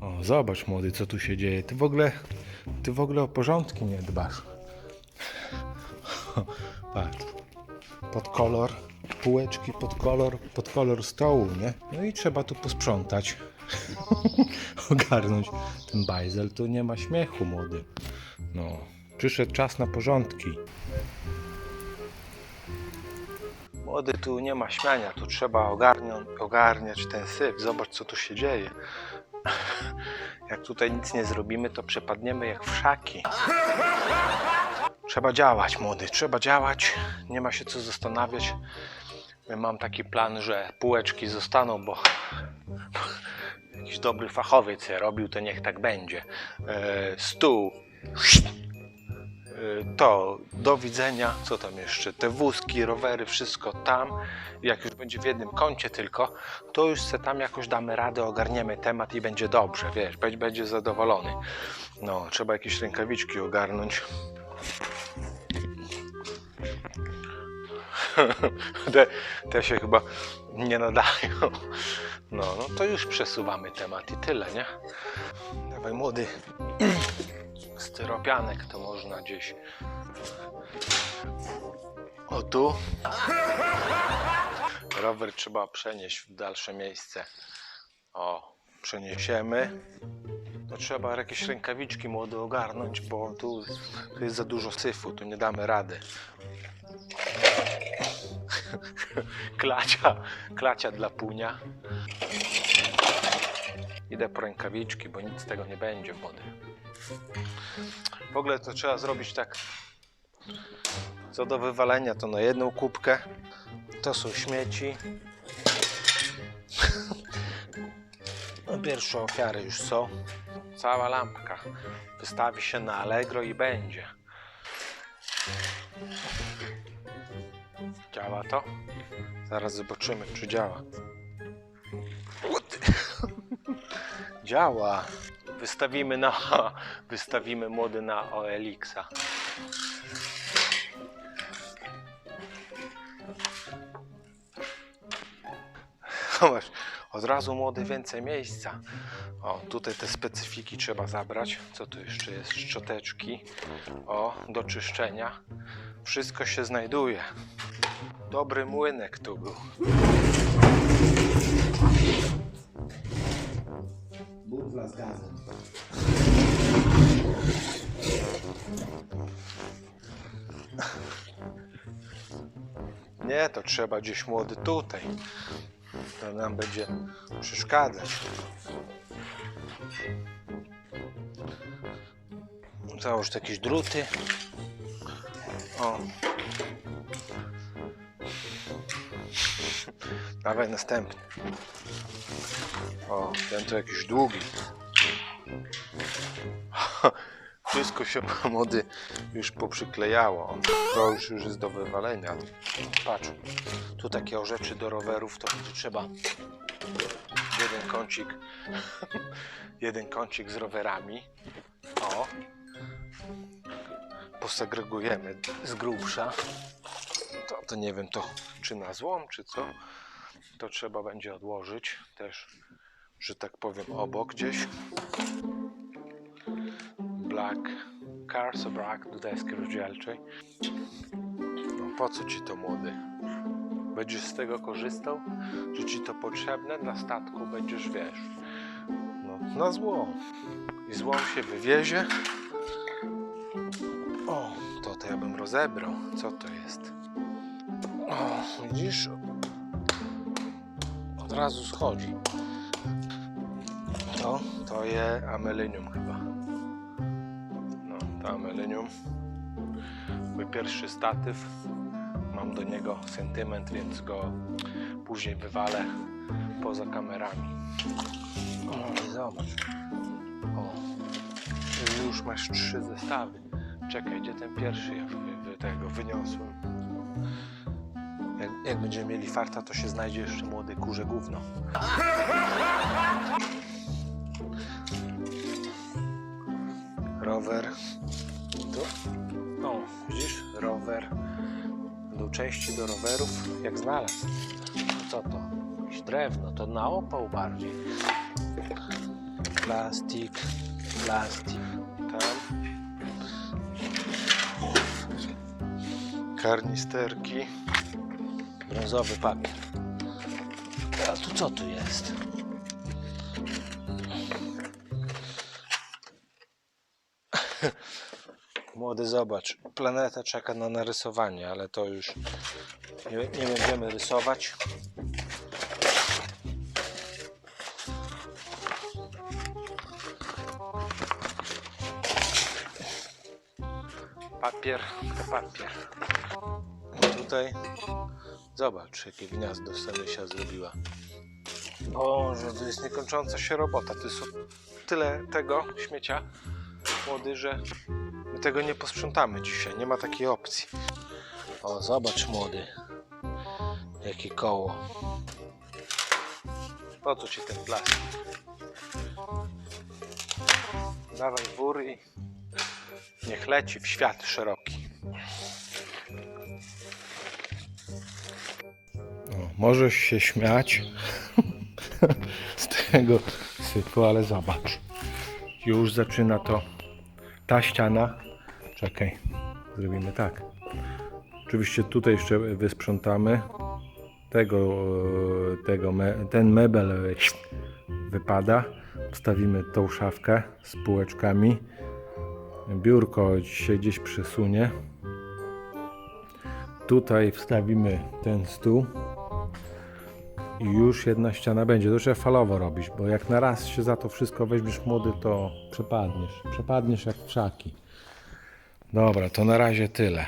O, zobacz młody, co tu się dzieje. Ty w ogóle, ty w ogóle o porządki nie dbasz. Patrz. Pod kolor, półeczki pod kolor, pod kolor stołu, nie? No i trzeba tu posprzątać. Ogarnąć ten bajzel, tu nie ma śmiechu, młody. No, przyszedł czas na porządki. Młody, tu nie ma śmiania, tu trzeba ogarniać ten syf. Zobacz, co tu się dzieje. Jak tutaj nic nie zrobimy, to przepadniemy jak wszaki. Trzeba działać, młody, trzeba działać. Nie ma się co zastanawiać. Mam taki plan, że półeczki zostaną, bo jakiś dobry fachowiec robił, to niech tak będzie. E, stół. E, to, do widzenia. Co tam jeszcze? Te wózki, rowery, wszystko tam. Jak już będzie w jednym kącie tylko, to już se tam jakoś damy radę, ogarniemy temat i będzie dobrze, wiesz, będzie zadowolony. No, trzeba jakieś rękawiczki ogarnąć. te, te się chyba nie nadają. No, no to już przesuwamy temat i tyle, nie? Dawaj młody. Styropianek to można gdzieś. O tu. Rower trzeba przenieść w dalsze miejsce. O, przeniesiemy. To trzeba jakieś rękawiczki młode ogarnąć, bo tu, tu jest za dużo syfu, tu nie damy rady. klacia, klacia dla punia. Idę po rękawiczki, bo nic z tego nie będzie wody. W ogóle to trzeba zrobić tak. Co do wywalenia, to na jedną kubkę. To są śmieci. No, pierwsze ofiary już są. Cała lampka. Wystawi się na Allegro i będzie. Działa to? Zaraz zobaczymy, czy działa. Działa. Wystawimy na. Wystawimy młody na OLX-a. Zobacz, od razu młody więcej miejsca. O, tutaj te specyfiki trzeba zabrać. Co tu jeszcze jest? Szczoteczki. O, do czyszczenia. Wszystko się znajduje. Dobry młynek tu był. Burla z gazem. Nie, to trzeba gdzieś młody tutaj. To nam będzie przeszkadzać. Załóż jakieś druty. O. Dawaj następny. Ten to jakiś długi. Wszystko się młody już poprzyklejało. To już, już jest do wywalenia. Patrz, tu takie rzeczy do rowerów, to trzeba jeden kącik, jeden kącik z rowerami. O, posegregujemy z grubsza. To, to nie wiem, to czy na złom, czy co. To trzeba będzie odłożyć też, że tak powiem, obok gdzieś. Black Cars brak do deski rozdzielczej. No po co ci to młody? Będziesz z tego korzystał? Że ci to potrzebne na statku będziesz wiesz. No, na złom. I złom się wywiezie. O, to to ja bym rozebrał. Co to jest? O, widzisz? Od razu schodzi. To, to je amelynium chyba. No, to amelynium. Mój pierwszy statyw. Mam do niego sentyment, więc go później wywalę poza kamerami. O, zobacz. O, już masz trzy zestawy. Czekaj, gdzie ten pierwszy ja wy, tego wyniosłem. Jak, jak będziemy mieli farta, to się znajdzie jeszcze młody kurze gówno. Części do rowerów, jak znalazł. No co to? Jakieś drewno, to na opał bardziej. plastik, plastik. Tam. Karnisterki. Brązowy papier. A tu co tu jest? Młody, zobacz. Planeta czeka na narysowanie, ale to już nie, nie będziemy rysować. Papier, to papier. Tutaj Zobacz, jakie gniazdo Semysia zrobiła. Boże, to jest niekończąca się robota. To jest tyle tego śmiecia, młody, że tego nie posprzątamy dzisiaj. Nie ma takiej opcji. O, zobacz, młody. Jakie koło. Po co ci ten plastik? Dawaj wór i niech leci w świat szeroki. O, możesz się śmiać z tego syfu, ale zobacz. Już zaczyna to ta ściana. Czekaj, zrobimy tak. Oczywiście tutaj jeszcze wysprzątamy. Tego, e, tego me, ten mebel e, wypada. Wstawimy tą szafkę z półeczkami. Biurko się gdzieś przesunie. Tutaj wstawimy ten stół i już jedna ściana będzie. To trzeba falowo robić, bo jak na raz się za to wszystko weźmiesz młody, to przepadniesz. Przepadniesz jak wszaki. Dobra, to na razie tyle.